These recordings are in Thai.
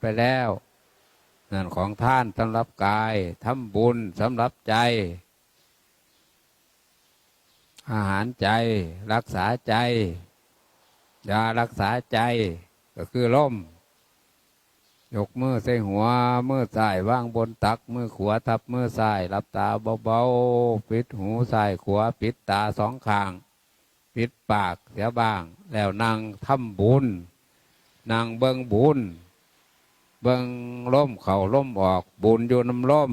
ไปแล้วนั่นของท่านสำหรับกายทำบุญสำหรับใจ อาหารใจรักษาใจยารักษาใจก็คือล่มยกมือใส่หัว มือซ้ายวางบนตัก มือขวาทับมือซ้ายหลับตาเบาๆปิดหูซ้ายขวาปิดตาสองข้าง ปิดปากเสียบ้าง แล้วนั่งทำบุญนั่งเบิงบุญ เบิงล่มเข่าล่มออก บุญอยู่น้ำล่ม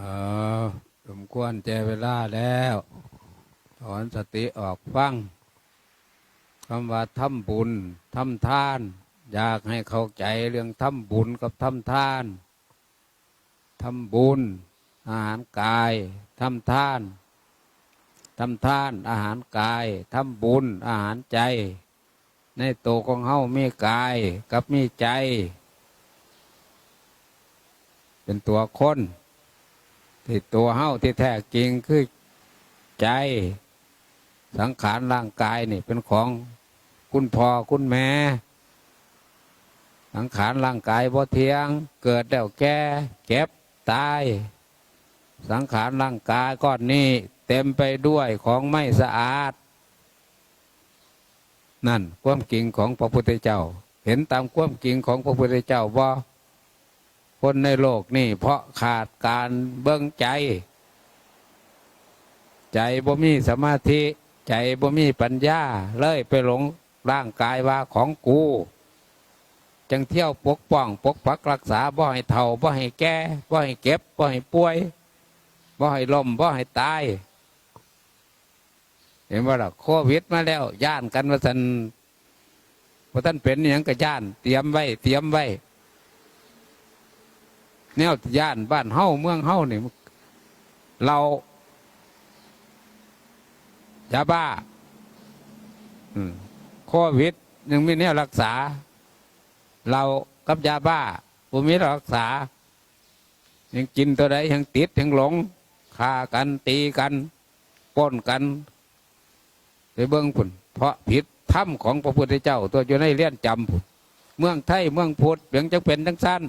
ออสมควรเจเวลาแล้ว ถอนสติออกฟังคำว่าทำบุญทำทาน อยากให้เข้าใจเรื่องทำบุญกับทำทานทำบุญ อาหารกายทำทานทำทาน อาหารกายทำบุญ อาหารใจ ในตัวของเฮามีกายกับมีใจ เป็นตัวคน ที่ตัวเฮ้าที่แท้จริงคือใจ สังขารร่างกายนี่เป็นของคุณพ่อคุณแม่ สังขารร่างกายบ่เทียง เกิดแล้วแก่เก็บตาย สังขารร่างกายก้อนนี้เต็มไปด้วยของไม่สะอาด นั่นความจริงของพระพุทธเจ้า เห็นตามความจริงของพระพุทธเจ้าว่า คนในโลกนี่ เพราะขาดการเบิ่งใจ ใจบ่มีสมาธิ ใจบ่มีปัญญา เลยไปหลงร่างกายว่าของกู จังเที่ยวปกป้อง ปกปักรักษาบ่ให้เท่าบ่ให้แก่บ่ให้เก็บบ่ให้ป่วยบ่ให้ล้มบ่ให้ตาย เห็นว่าล่ะโควิดมาแล้ว ย่านกันว่าสันว่าท่านเป็นอย่างก็ย่าน เตรียมไว้ เตรียมไว้ แนวย่านบ้านเฮ้าเมืองเฮ้านี่เรายาบ้าโควิดยังมีแนวรักษา เรากับยาบ้าบ่มีรักษา ยังกินตัวใดยังติดยังหลงฆ่ากันตีกันป้นกัน ไปเบิ้งผุนเพราะผิดธรรมของพระพุทธเจ้า ตัวอยู่ในเลี้ยนจำผุนเมืองไทยเมืองพุทธเพียงจังเป็นจังสั้น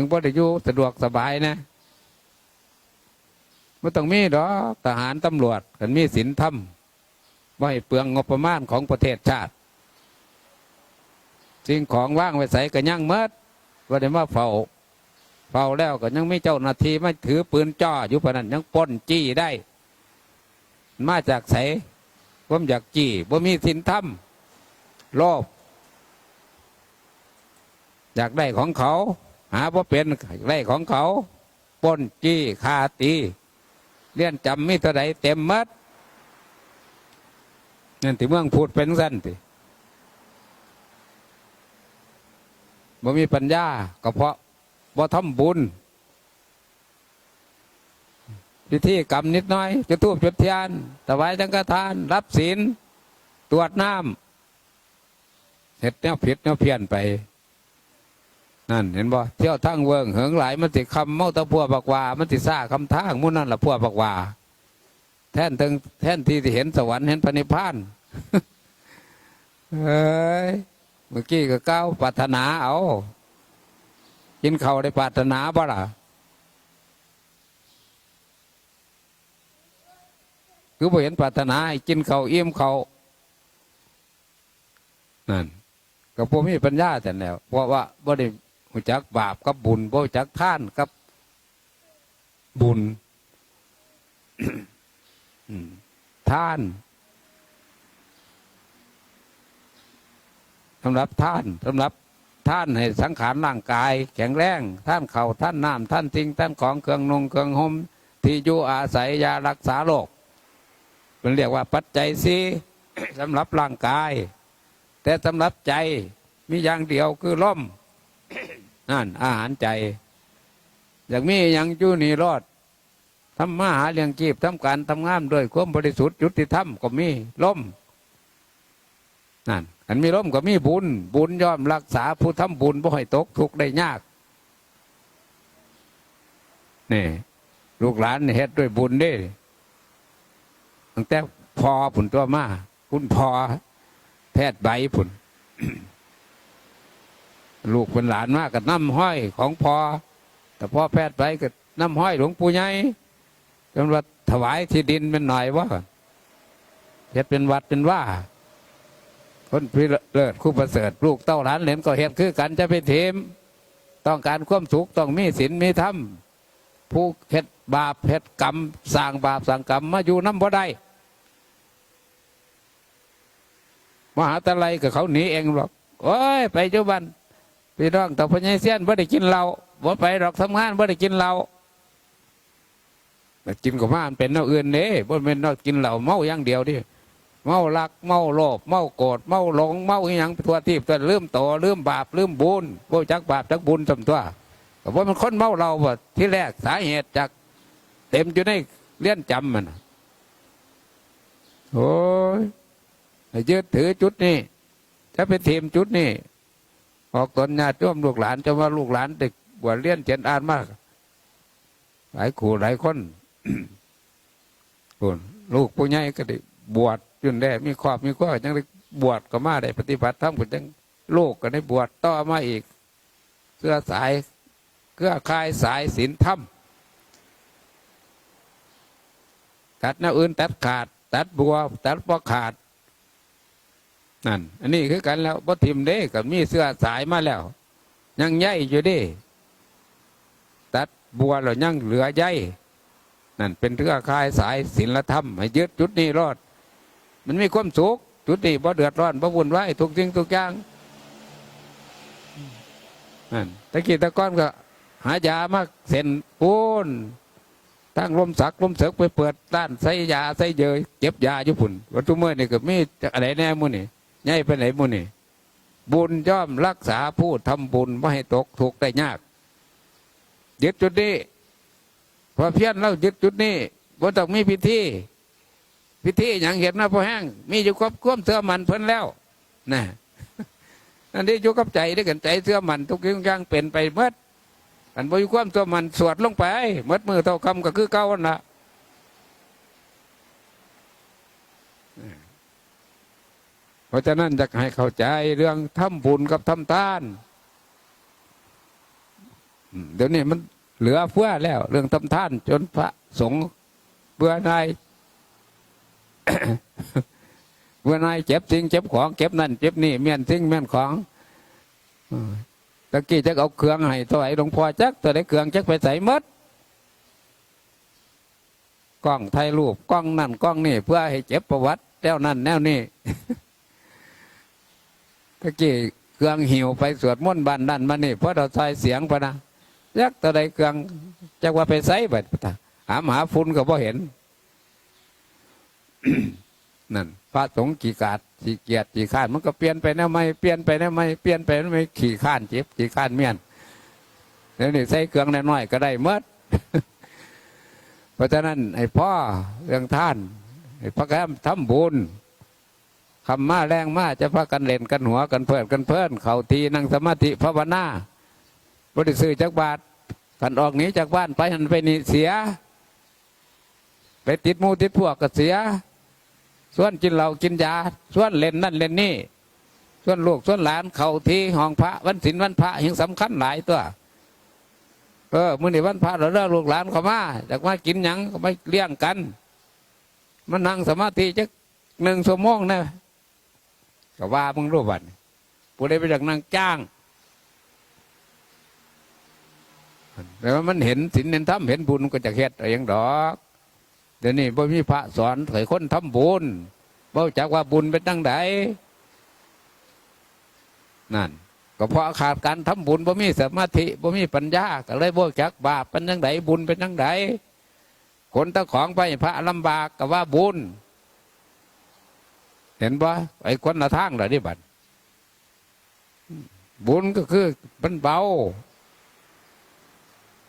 ถึงพอได้อยู่สะดวกสบายนะไม่ต้องมีดอกทหารตำรวจกันมีศีลธรรมไม่ให้เปลืองงบประมาณของประเทศชาติ สิ่งของว่างไว้ใส่ก็ยังเมิดว่าได้มาเฝ้าเฝ้าแล้วก็ยังไม่เจ้าหน้าที่ไม่ถือปืนจ่ออยู่ปานนั้นยังป้นจี้ได้ มาจากใสผมอยากจี้บ่มีศีลธรรมโลภอยากได้ของเขา หาว่าเป็นไรของเขาป้นจี้คาตีเลี้ยนจำมิเท่าใดเต็มมัดนั่นที่เมืองพูดเป็นสั้นติบ่มีปัญญาก็เพราะบ่ทำบุญพิธีกรรมนิดน้อยจะทูบจุดเทียนถวายสังฆทาน รับศีลตรวจน้ำเห็ดแนวผิดแนวเพี้ยนไป นั่นเห็นบ่เที่ยวทั้งเวิงเหิงหลายมันติคำเมาตะพัวบักว่ามันติซ่าคำทางมุ่นนั่นละพัวบักว่าแท่นถึงแท่นที่ที่เห็นสวรรค์เห็นพระนิพพานเอ้ยเมื่อกี้ก็ก้าวปรารถนาเอา กินเขาได้ปรารถนาบ่ล่ะคือบ่เห็นปรารถนาให้กินเขาวอิ่มเขานั่นก็บ่มีปัญญาแต่แล้วเพราะว่าบ่ได้ รู้จักบาปกับบุญบ่รู้จักท่านกับบุญท่านสำหรับท่านสำหรับท่านให้สังขารร่างกาย แข็งแรงท่านเขาท่านน้ำท่านทิ้งท่านของเครื่องนงเครื่องห่มที่อยู่อาศัยยารักษาโรคเป็นเรียกว่าปัจจัยสีสำหรับร่างกาย แต่สำหรับใจมีอย่างเดียวคือล่ม นั่นอาหารใจ อยางมีอย่างจูนี่รอดทำมาหาเลี้ยงจีบทำการทำงานด้วยความบริสุทธิ์ยุติธรรมก็มีล่มนั่นอันมีล่มก็มีบุญ บุญย่อมรักษาผู้ทำบุญบ่ให้ตกทุกข์ได้ยากนี่ลูกหลานเฮ็ดด้วยบุญด้ตั้งแต่พอผุนตัวมาคุณพอแพทย์ใบผุน ลูกเป็นหลานมากกับน้ำห้อยของพอแต่พ่อแพทย์ไปก็น้ำห้อยหลวงปู่ใหญ่จนว่าถวายที่ดินเป็นหน่อยว่าเฮ็ดเป็นวัดเป็นว่า คนพิเลิศคู่ประเสริฐลูกเต้าหลานเหลนก็เฮ็ดคือกันจะเป็นเทมต้องการความสุขต้องมีศีลมีธรรมผู้เฮ็ดบาปเฮ็ดกรรมสร้างบาปสร้างกรรมมาอยู่น้ำบ่ได้มหาตะไลกับเขาหนีเองหรอกโอ้ยไปเจ้าบัน พี่น้องต่อพญายเสี้ยนบ่ได้กินเหล้าบ่ไปหรอกทำงานบ่ได้กินเหล้าแต่กินกับมานเป็นนอกอื่นเด้บ่เป็นนอกกินเหล้าเมาอย่างเดียวดิเมาลักเมาโลภเมาโกรธเมาหลงเมาอหยังตัวทีบตัวลืมโตลืมบาปลืมบุญบ่จักบาปจักบุญสำตัวก็บ่มันคนเมาเราบ่ที่แรกสาเหตุจากเต็มอยู่ในเลี้ยนจำมันโอ้ยให้ยึดถือจุดนี้จะเป็นทีมจุดนี้ ออกตนญาติโยมลูกหลานจะว่าลูกหลานเด็กบวชเรียนเจนอ่านมาก หลายขู่หลายคนคนลูกผู้ใหญ่ก็ได้บวชจนได้มีครอบมีครัวจังได้บวชก็มาได้ปฏิบัติธรรมก็จังลูกก็ได้บวชต่อมาอีกเสื้อสายเกื้อคายสายศีลธรรมตัดแนวอื่นตัดขาด ตัดบัว ตัดบ่ขาด นั่น อันนี้คือกันแล้วบ่ทิมเด้กับมีเสื้อสายมาแล้ว ยังใยอยู่เด้ตัดบัวแล้วยังเหลือใยนั่นเป็นเรื่อคายสายศีลธรรมให้ยึดจุดนี้รอด มันมีความสุขจุดนี้บ่เดือดร้อนบ่วุ่นวายทุกสิ่งทุกอย่างนั่นตะกี้ตะก้อนก็ หายามาเส้นปูนตั้งลมสักลมเสกไปเปิดด้านใส่ยาใส่เยยเก็บยาอยู่พุ่นวัตถุเมื่อนี่ก็มีอะไรแน่มุ่นี่ ใหญ่ไปไหนมุนี่ บุญย่อมรักษาผู้ทำบุญไม่ให้ตกทุกข์ได้ยากยึดจุดนี้พอเพี้ยนเรายึดจุดนี้บ่ต้องมีพิธีพิธีอย่างเห็นนะพอแห้งมีอยู่ครบควมเสื้อมันเพิ่นแล้วนะอันนี้อยู่กับใจได้กันใจเสื้อมันทุกอย่างเป็นไปเมื่ออันบ่อยู่ความเสื้อมันสวดลงไปเมื่อมือเท่าคำก็คือเก่านั่นละ เพราะฉะนั้นจะให้เข้าใจเรื่องทำบุญกับทำทานเดี๋ยวนี้มันเหลือเฟือแล้ว เรื่องทำทาน จนพระสงฆ์เบื่อนายเบื่อนายเจ็บสิ่งเจ็บของเก็บนั่นเจ็บนี่เมียนสิ่งเมียนของตะกี้จะเอาเครื่องให้ตัวไอ้หลวงพ่อจักตัวได้เครื่องจักไปใส่มดกล้องถ่ายรูปกล้องนั่นกล้องนี่ เพื่อให้เจ็บประวัติแนวนั่นแนวนี่ ตะกี้เครื่องหิวไปสวดมนต์บันนั่นมานี่เพราะเราใส่เสียงปะนะยักตัวใดเครื่องจักว่าไปใส่บัดปะทะหามหาฝุ่นก็บ่เห็น นั่น พระสงฆ์กี่กาดกี่เกียรติกี่ข้าน มันก็เปลี่ยนไปนะไม่เปลี่ยนไปนะไม่เปลี่ยนไปนะไม่ขี่ข้านเจ็บขี่ข้านเมียนแล้วนี่ใส่เครื่องน้อยๆก็ได้เมื่อเพราะฉะนั้นไอ้พ่อเรื่องท่านไอ้พระแก้มทำบุญ คำมาแรงมาจะพากันเล่นกันหัวกันเพื่อนกันเพื่อนเขาทีนั่งสมาธิภาวนาบริสุทธิ์จากบาทกันออกหนีจากบ้านไปหันไปนี่เสีย ไปติดมูติดพวกก็เสีย ส่วนกินเหล้ากินยา ส่วนเล่นนั่นเล่นนี่ ส่วนลูกส่วนหลานเขาทีห้องพระวันศีลวันพระยังสำคัญหลายตัว เออมื่อนี้วันพระเราเลิกลูกหลานเขามาจากมากินหยังก็ไม่เลี้ยงกัน มันนั่งสมาธิจักหนึ่งชั่วโมงนะ ก็ว่ามึงรู้บัดผู้ใดไปจากนางจ้างแต่ว่ามันเห็นศีลเห็นธรรมเห็นบุญก็จะเฮ็ดอะไรอย่างดอกเดี๋ยวนี้บ่มีพระสอนให้คนทำบุญบ่จักว่าบุญเป็นตั้งใดนั่น ก็เพราะขาดการทำบุญบ่มีสมาธิบ่มีปัญญาก็เลยบ่จักบาปเป็นยังไงบุญเป็นยังไงคนตะของไปพระลำบากก็ว่าบุญ เห็นบ่ไอ้คนละทางเหรอนี่บัดบุญก็คือมันเบา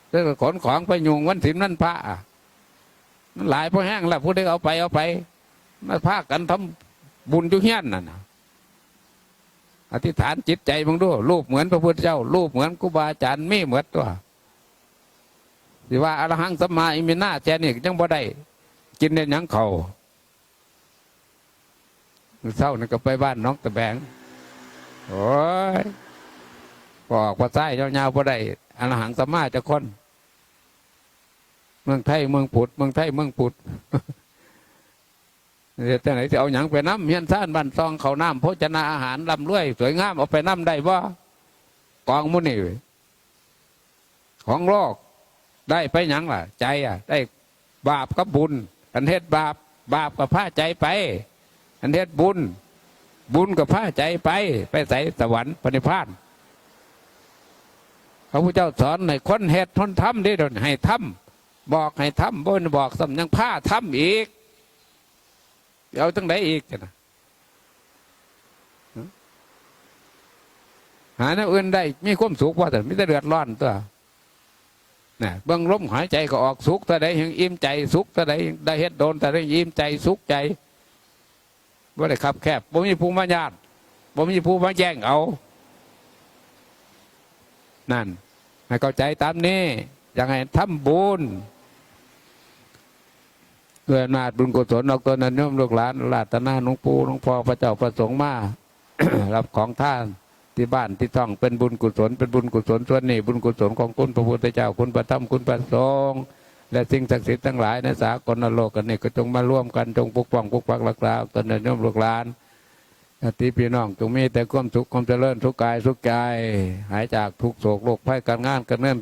แล้วก็ขนของไปยุงวันศีลวันพระมันหลายพอแห้งแล้วผู้ใดเอาไปเอาไปมาพากันทำบุญจุเฮียนน่ะนะอธิษฐานจิตใจมึงดูรูปเหมือนพระพุทธเจ้า รูปเหมือนครูบาอาจารย์ไม่เหมือนตัวสิว่าอรหังสัมมาอิมินาแจนี่ยังบ่ได้ กินในหยังเขา มือเศร้านี่ก็ไปบ้านน้องตะแบงโอ้ยบอกว่าใต้ยาวๆบ่ได้อรหังสมาจะคน เมืองไทยเมืองผุดเมืองไทยเมืองผุดเดี๋ยวแต่ไหนจะเอาหยังไปน้ำเฮียนซ่านบ้านซองเขาน้ำโภชนาอาหารลำรวย สวยงามเอาไปน้ำได้บ่กองมุนี่ของโลกได้ไปหยังล่ะ ใจอะ ได้บาปกับบุญอันเทศบาป บาปกับผ้าใจไป อันเทศบุญ บุญกับผ้าใจไปไปใส่สวรรค์ปณิพานพระพุทธเจ้าสอนให้คนเฮ็ดทนทำได้ดนให้ทำบอกให้ทำบนบอกสำยังผ้าทำอีกเอาตั้งไหนอีกนะหาแนวอื่นได้มีความสุขว่าแต่ไม่ได้เดือดร้อนตัวนะเบื้องลมหายใจก็ออกสุขแต่ใดยังอิ่มใจสุขแต่ใดได้เฮ็ดโดนแต่ได้อิ่มใจสุขใจ ว่าได้ขับ แคบบ่มีผู้มาญาติบ่มีผู้มาแย่งเอา นั่นให้เข้าใจตามนี้ยังไงทำบุญด้วยอำนาจบุญกุศลออกตัวนั้นโยมลูกหลานลาตนาหลวงปู่หลวงพ่อพระเจ้าประสงค์มารับของท่านที่บ้านที่ท่องเป็นบุญกุศลเป็นบุญกุศลส่วนนี้บุญกุศลของคุณพระพุทธเจ้าคุณพระธรรมคุณพระสงฆ์ และสิ่งศักดิ์สิทธิ์ทั้งหลายในสากลนรกกันนี่ก็จงมาร่วมกันจงปกป้องปกปักรักษาตนโยมลูกหลานญาติพี่น้องจงมีแต่ความสุขความเจริญทุกกายทุกใจหายจากทุกโศกโรคภัยการงานการเงิน